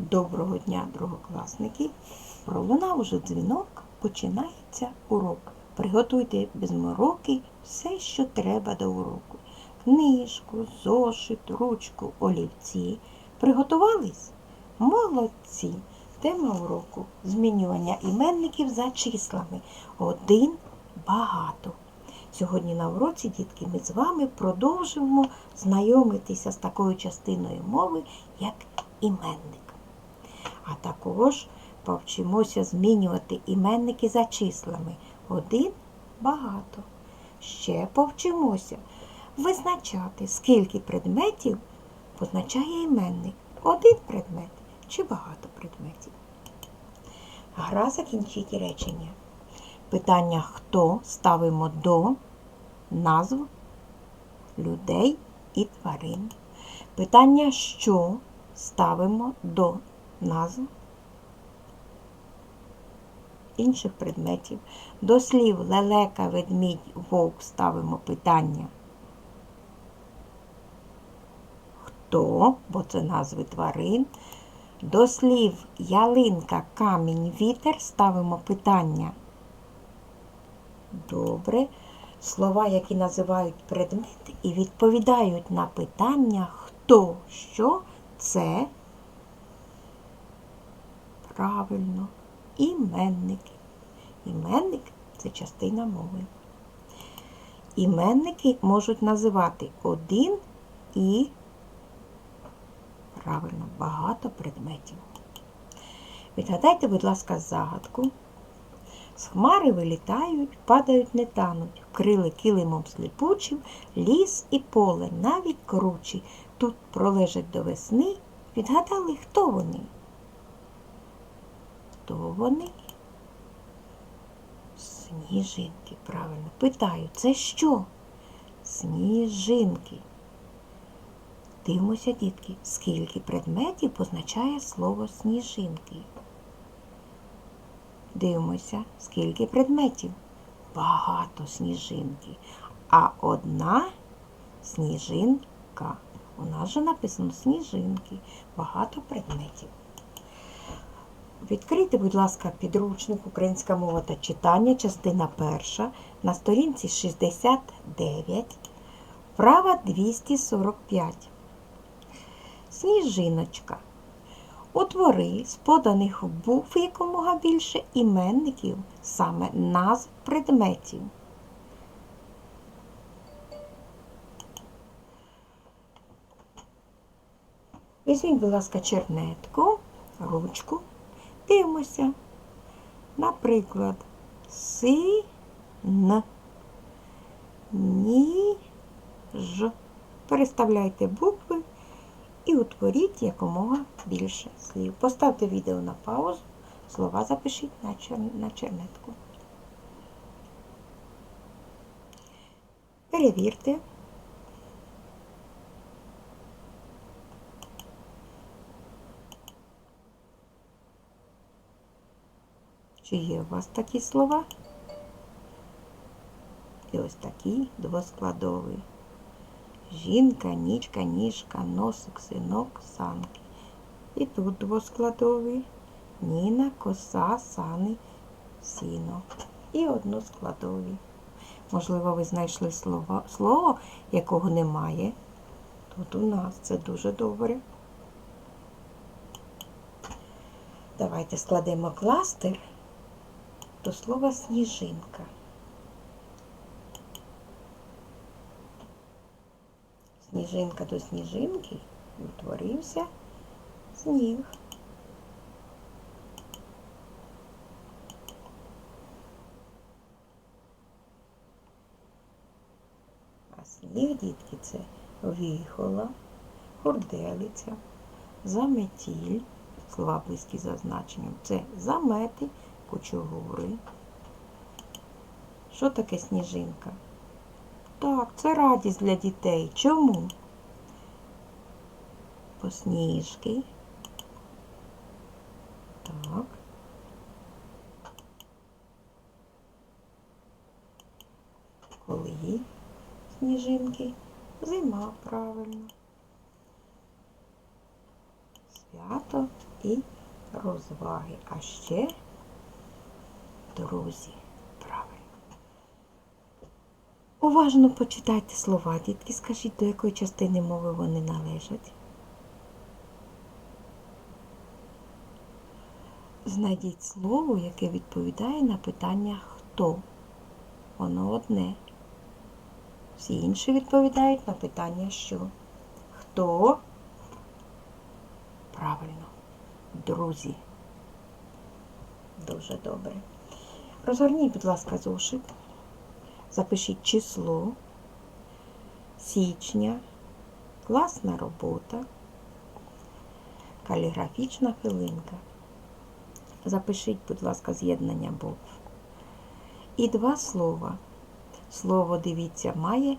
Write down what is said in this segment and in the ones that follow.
Доброго дня, другокласники! Пролунав уже дзвінок, починається урок. Приготуйте без мороки все, що треба до уроку. Книжку, зошит, ручку, олівці. Приготувались? Молодці! Тема уроку змінювання іменників за числами. Один багато. Сьогодні на уроці, дітки, ми з вами продовжимо знайомитися з такою частиною мови, як іменник. А також повчимося змінювати іменники за числами. Один багато. Ще повчимося визначати, скільки предметів позначає іменник. Один предмет чи багато предметів. Гра закінчить речення. Питання хто ставимо до назв людей і тварин. Питання що ставимо до назв інших предметів. До слів лелека, ведмідь, вовк ставимо питання. Хто, бо це назви тварин. До слів ялинка, камінь, вітер ставимо питання. Добре. Слова, які називають предмети і відповідають на питання хто, що, це правильно. Іменники. Іменник це частина мови. Іменники можуть називати один і правильно багато предметів. Відгадайте, будь ласка, загадку. З хмари вилітають, падають, не тануть, вкрили килимом сліпучим, ліс і поле, навіть кручі. Тут пролежать до весни. Відгадали, хто вони? Хто вони? Сніжинки, правильно. Питаю, це що? Сніжинки. Дивимося, дітки, скільки предметів позначає слово сніжинки. Дивимося, скільки предметів. Багато сніжинки. А одна сніжинка. У нас же написано сніжинки. Багато предметів. Відкрийте, будь ласка, підручник Українська мова та читання, частина перша, на сторінці 69, вправа 245. Сніжиночка. Утвори з поданих букв якомога більше іменників, саме назв предметів. Візьміть, будь ласка, чернетку, ручку. Дивимося. Наприклад, син, ніж. Переставляйте букви і утворіть якомога більше слів. Поставте відео на паузу, слова запишіть на, чер... на чернетку. Перевірте. Чи є у вас такі слова? І ось такий двоскладовий. Жінка, нічка, ніжка, носик, синок, санки. І тут двоскладовий. Ніна, коса, сани, сіно. І односкладові. Можливо, ви знайшли слово, слово, якого немає. Тут у нас це дуже добре. Давайте складемо кластер до слова сніжинка. Сніжинка до сніжинки утворився сніг. А сніг, дітки, це віхола, хурделиця, заметіль, близькі за значенням. Це замети, кучугури. Що таке сніжинка? Так, це радість для дітей. Чому? Посніжки. Так. Коли сніжинки? Зима, правильно. Свято і розваги. А ще друзі. Правильно. Уважно почитайте слова, дітки. Скажіть, до якої частини мови вони належать. Знайдіть слово, яке відповідає на питання хто. Воно одне. Всі інші відповідають на питання що. Хто? Правильно. Друзі. Дуже добре. Розгорніть, будь ласка, зошит. Запишіть число січня, класна робота, каліграфічна хвилинка. Запишіть, будь ласка, з'єднання букв. І два слова. Слово, дивіться, має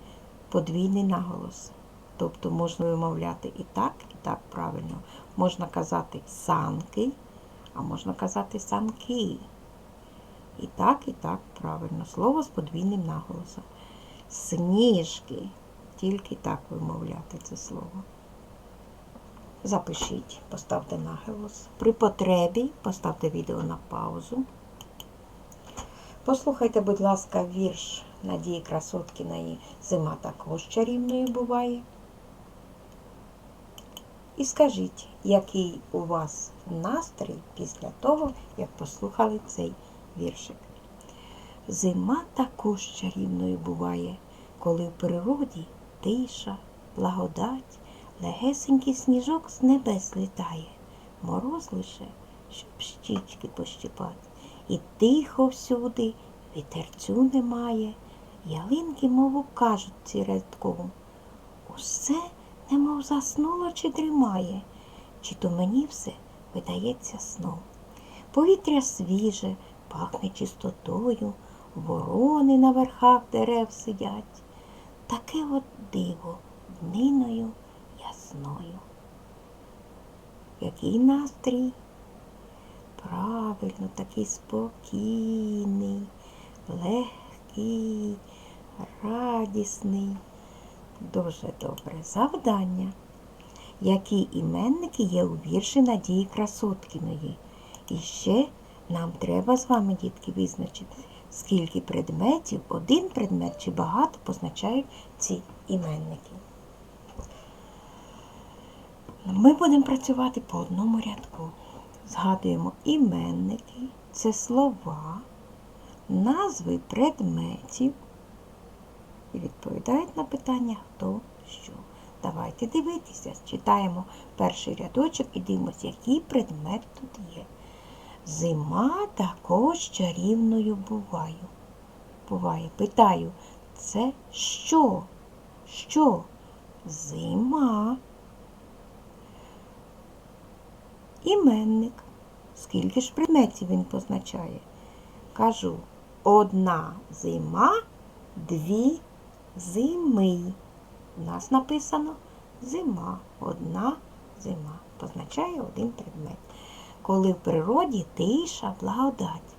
подвійний наголос. Тобто можна вимовляти і так, і так правильно. Можна казати санки, а можна казати санки. І так, і так правильно. Слово з подвійним наголосом. Сніжки. Тільки так вимовляти це слово. Запишіть, поставте наголос. При потребі поставте відео на паузу. Послухайте, будь ласка, вірш Надії Красоткіної Зима також чарівною буває. І скажіть, який у вас настрій після того, як послухали цей віршик. Зима також чарівною буває, коли в природі тиша, благодать, легесенький сніжок з небес літає, мороз лише, щоб щічки пощипати. І тихо всюди, вітерцю немає, ялинки, мову кажуть ці рядком. Усе немов заснуло чи дрімає, чи то мені все видається сном. Повітря свіже, пахне чистотою, ворони на верхах дерев сидять. Таке от диво дниною ясною. Який настрій? Правильно, такий спокійний, легкий, радісний. Дуже добре. Завдання. Які іменники є у вірші Надії Красоткіної? І ще нам треба з вами, дітки, визначити, скільки предметів, один предмет чи багато позначають ці іменники. Ми будемо працювати по одному рядку. Згадуємо іменники, це слова, назви предметів і відповідають на питання хто що. Давайте дивитися, читаємо перший рядочок і дивимося, який предмет тут є. Зима також чарівною буваю. Буває. Питаю, це що? Що? Зима. Іменник. Скільки ж предметів він позначає? Кажу, одна зима, дві зими. У нас написано зима. Одна зима. Позначає один предмет. Коли в природі тиша, благодать.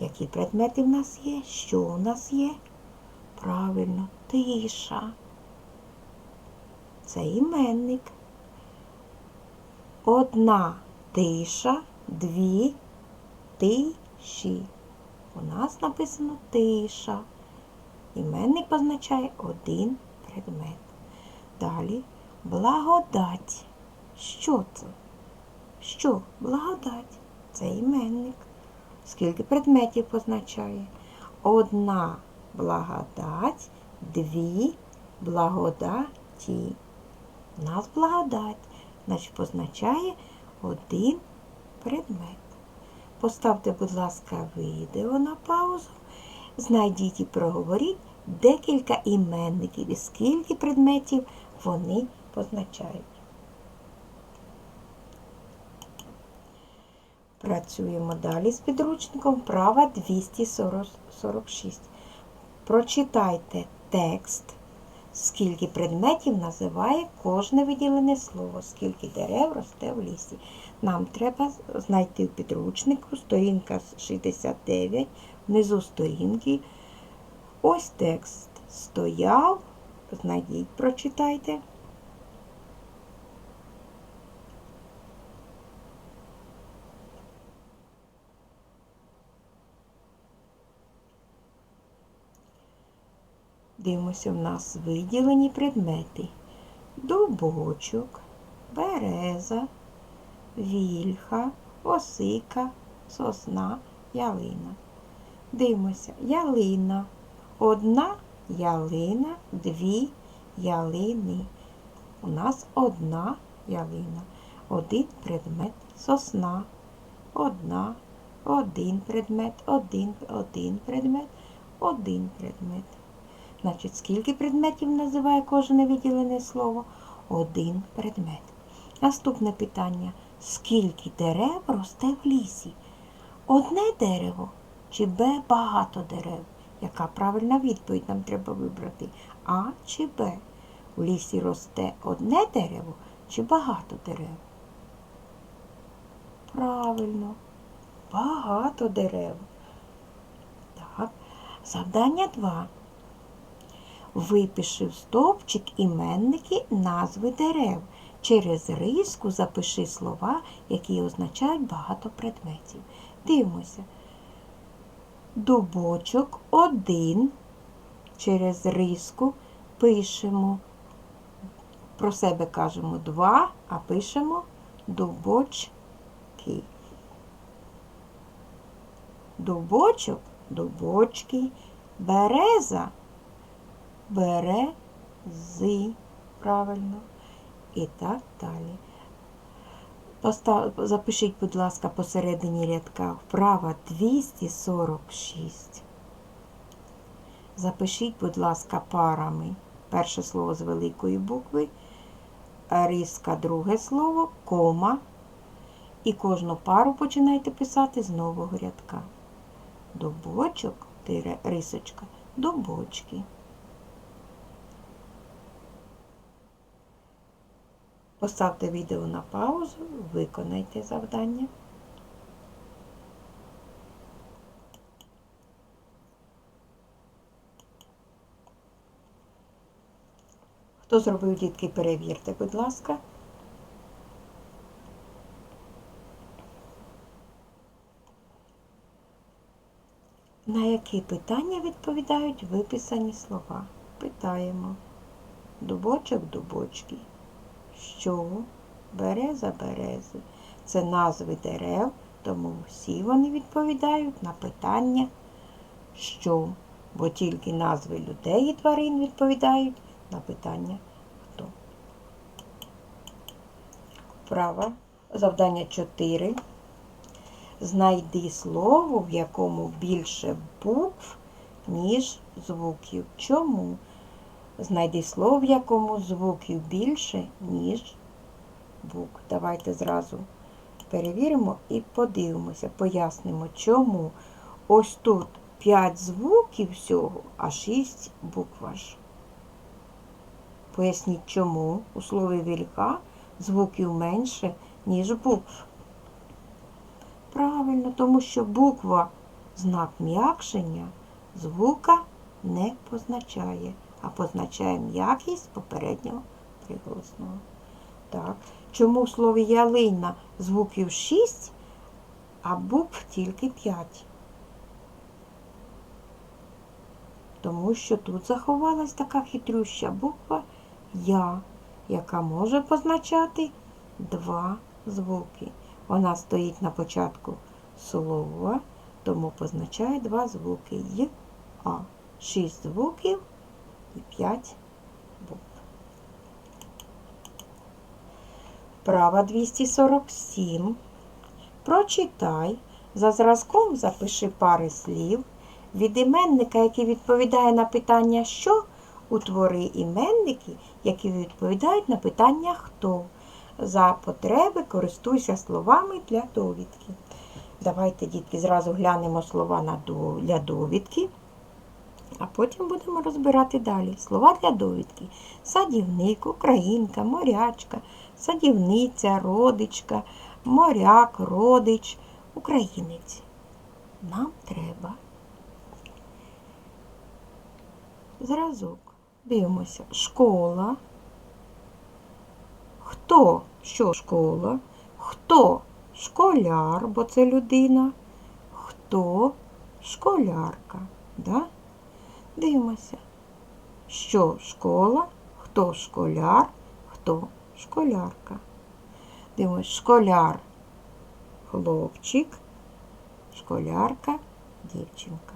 Які предмети в нас є? Що у нас є? Правильно, тиша. Це іменник. Одна тиша, дві тиші. У нас написано тиша. Іменник позначає один предмет. Далі благодать. Що це? Що? Благодать. Це іменник. Скільки предметів позначає? Одна благодать, дві благодаті. У нас благодать, значить позначає один предмет. Поставте, будь ласка, відео на паузу. Знайдіть і проговоріть декілька іменників і скільки предметів вони позначають. Працюємо далі з підручником права 246. Прочитайте текст, скільки предметів називає кожне виділене слово, скільки дерев росте в лісі. Нам треба знайти в підручнику сторінка 69, внизу сторінки. Ось текст стояв. Знайдіть, прочитайте. Дивимося, в нас виділені предмети. Дубочок, береза, вільха, осика, сосна, ялина. Дивимося, ялина. Одна ялина, дві ялини. У нас одна ялина. Один предмет сосна. Одна, один предмет, один, один предмет, один предмет. Значить, скільки предметів називає кожне виділене слово? Один предмет. Наступне питання. Скільки дерев росте в лісі? Одне дерево чи Б багато дерев? Яка правильна відповідь нам треба вибрати? А чи Б? У лісі росте одне дерево чи багато дерев? Правильно, багато дерев. Так, завдання 2. Випиши в стовпчик іменники назви дерев. Через риску запиши слова, які означають багато предметів. Дивимося. Дубочок один. Через риску пишемо. Про себе кажемо два, а пишемо дубочки. Дубочок дубочки. Береза берези. Правильно. І так далі. Постав, запишіть, будь ласка, посередині рядка вправа 246. Запишіть, будь ласка, парами. Перше слово з великої букви, риска, друге слово, кома. І кожну пару починайте писати з нового рядка. Дубочок, тире, рисочка, дубочки. Поставте відео на паузу, виконайте завдання. Хто зробив дітки, перевірте, будь ласка. На які питання відповідають виписані слова? Питаємо. Дубочок, дубочки. Що? Береза, берези. Це назви дерев, тому всі вони відповідають на питання що, бо тільки назви людей і тварин відповідають на питання хто. Вправа. Завдання 4. Знайди слово, в якому більше букв, ніж звуків. Чому? Знайди слово, в якому звуків більше, ніж букв. Давайте зразу перевіримо і подивимося, пояснимо, чому ось тут 5 звуків всього, а 6 букв аж. Поясніть, чому у слові вілька звуків менше, ніж букв. Правильно, тому що буква знак м'якшення звука не позначає, а позначає м'якість попереднього приголосного. Так. Чому в слові ялина звуків 6, а букв тільки 5? Тому що тут заховалась така хитрюща буква Я, яка може позначати два звуки. Вона стоїть на початку слова, тому позначає два звуки Й, А. Шість звуків і п'ять букв. Вправа 247. Прочитай. За зразком запиши пари слів. Від іменника, який відповідає на питання що, утвори іменники, які відповідають на питання хто. За потреби користуйся словами для довідки. Давайте, дітки, зразу глянемо слова для довідки, а потім будемо розбирати далі. Слова для довідки. Садівник, українка, морячка, садівниця, родичка, моряк, родич, українець. Нам треба зразок. Дивимося. Школа. Хто? Що школа? Хто? Школяр, бо це людина. Хто? Школярка. Да? Дивимося. Що школа, хто школяр, хто школярка. Дивимось, школяр хлопчик, школярка, дівчинка.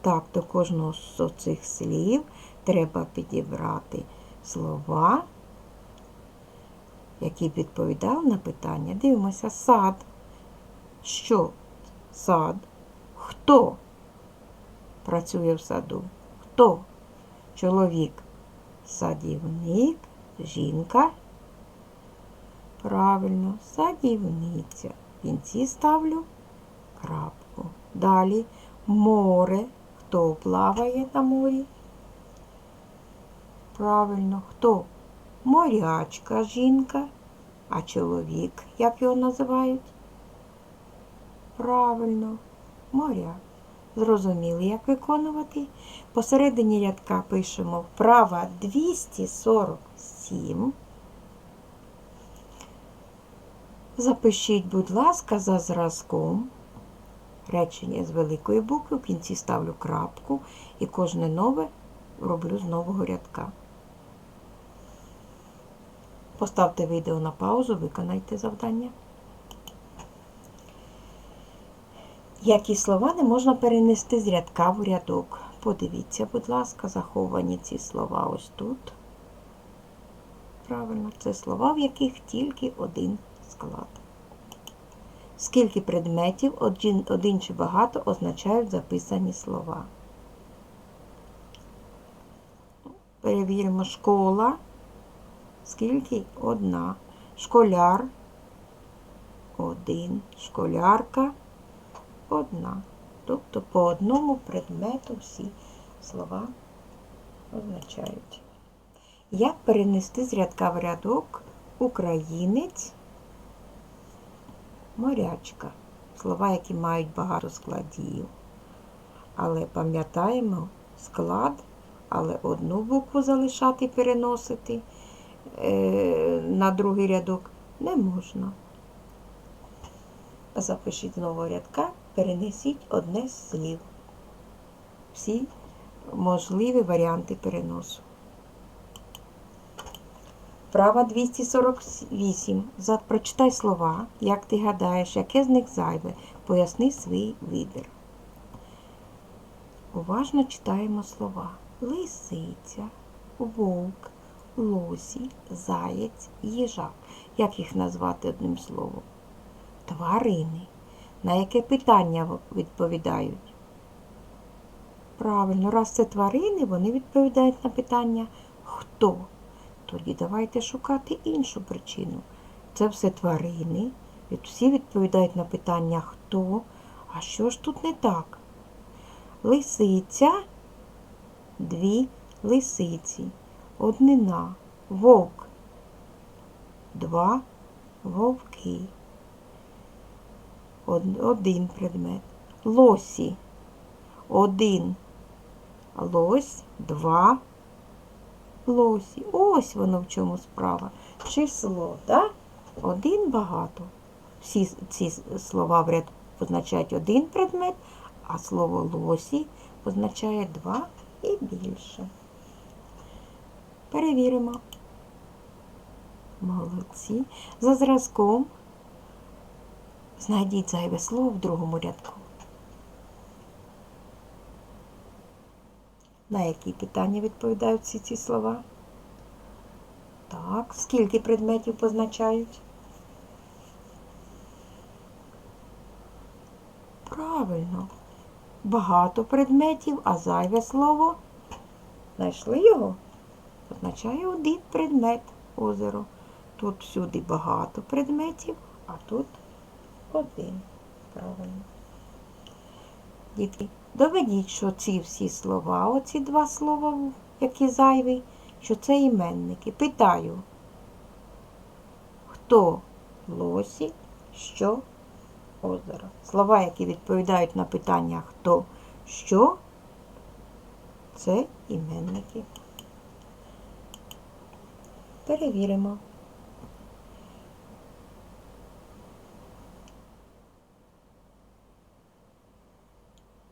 Так, до кожного з цих слів треба підібрати слова, які відповідали на питання. Дивимося, сад. Що? Сад. Хто працює в саду? Хто? Чоловік. Садівник, жінка. Правильно, садівниця. В кінці ставлю крапку. Далі море. Хто плаває на морі? Правильно, хто? Морячка жінка, а чоловік, як його називають? Правильно, моряк. Зрозуміли, як виконувати. Посередині рядка пишемо вправа 247. Запишіть, будь ласка, за зразком речення з великої букви, в кінці ставлю крапку і кожне нове роблю з нового рядка. Поставте відео на паузу, виконайте завдання. Які слова не можна перенести з рядка в рядок? Подивіться, будь ласка, заховані ці слова ось тут. Правильно, це слова, в яких тільки один склад. Скільки предметів, один, один чи багато, означають записані слова. Перевіримо школа. Скільки? Одна. Школяр. Один. Школярка. Одна. Тобто по одному предмету всі слова означають. Як перенести з рядка в рядок українець, морячка? Слова, які мають багато складів. Але пам'ятаємо склад, але одну букву залишати і переносити е, на другий рядок не можна. Запишіть нового рядка, перенесіть одне з слів. Всі можливі варіанти переносу. Права 248. За- Прочитай слова, як ти гадаєш, яке з них зайве. Поясни свій вибір. Уважно читаємо слова. Лисиця, вовк, лосі, заєць, їжак. Як їх назвати одним словом? Тварини. На яке питання відповідають? Правильно, раз це тварини, вони відповідають на питання хто. Тоді давайте шукати іншу причину. Це все тварини. Від- Всі відповідають на питання хто. А що ж тут не так? Лисиця, дві лисиці, однина, вовк, два вовки. Од- Один предмет. Лосі. Один лось, два лосі. Ось воно в чому справа. Число, так? Один багато. Всі ці слова в ряд позначають один предмет, а слово лосі позначає два і більше. Перевіримо. Молодці. За зразком знайдіть зайве слово в другому рядку. На які питання відповідають всі ці слова? Так, скільки предметів позначають? Правильно. Багато предметів, а зайве слово. Знайшли його? Означає один предмет озеро. Тут всюди багато предметів, а тут один. Правильно. Дітки, доведіть, що ці всі слова, оці два слова, які зайві, що це іменники. Питаю, хто лосі, що озеро. Слова, які відповідають на питання хто, що, це іменники. Перевіримо.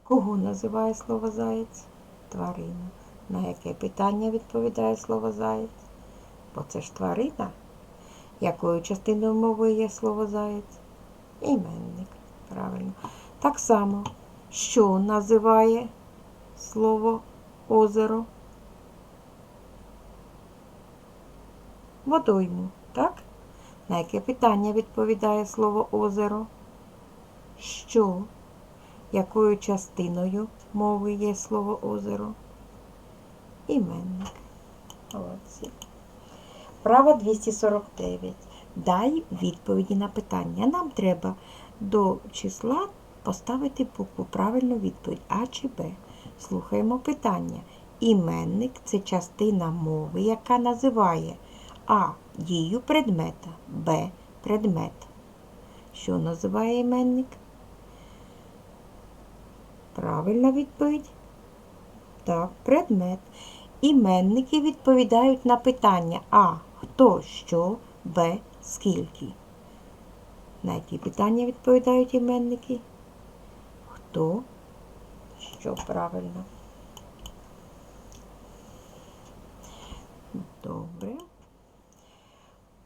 Кого називає слово заєць? Тварину. На яке питання відповідає слово заєць? Бо це ж тварина. Якою частиною мови є слово заєць? Іменник. Правильно. Так само, що називає слово озеро? Водойму, так? На яке питання відповідає слово озеро? Що? Якою частиною мови є слово озеро? Іменник. Молодці. Право 249. Дай відповіді на питання. Нам треба до числа поставити букву правильну відповідь А чи Б. Слухаємо питання. Іменник це частина мови, яка називає А. Дію предмета, Б. Предмет. Що називає іменник? Правильна відповідь. Так, предмет. Іменники відповідають на питання А. Хто що, Б. Скільки. На які питання відповідають іменники? Хто? Що правильно? Добре.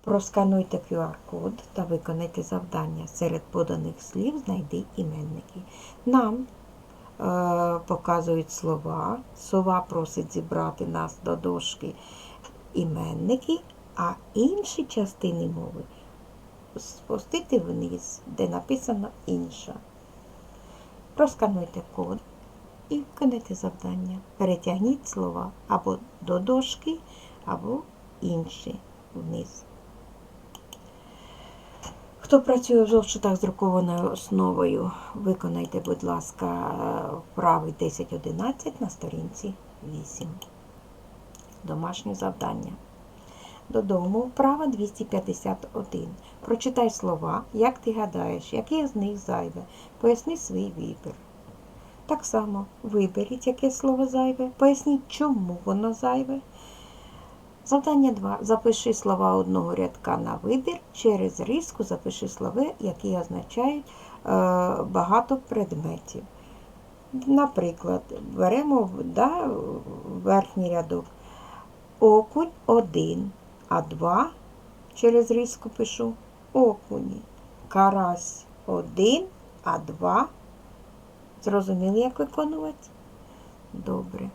Проскануйте QR-код та виконайте завдання. Серед поданих слів знайди іменники. Нам показують слова. Сова просить зібрати нас до дошки іменники, а інші частини мови спустити вниз, де написано інша. Проскануйте код і виконайте завдання. Перетягніть слова або до дошки, або інші вниз. Хто працює в зошитах з друкованою основою, виконайте, будь ласка, вправи 10-11 на сторінці 8. Домашнє завдання. Додому вправа 251. Прочитай слова, як ти гадаєш, яке з них зайве. Поясни свій вибір. Так само виберіть, яке слово зайве, поясніть, чому воно зайве. Завдання 2. Запиши слова одного рядка на вибір. Через риску запиши слова, які означають е, багато предметів. Наприклад, беремо да, верхній рядок. Окунь один, а два через риску пишу окуні. Карась один, а два. Зрозуміли, як виконувати? Добре.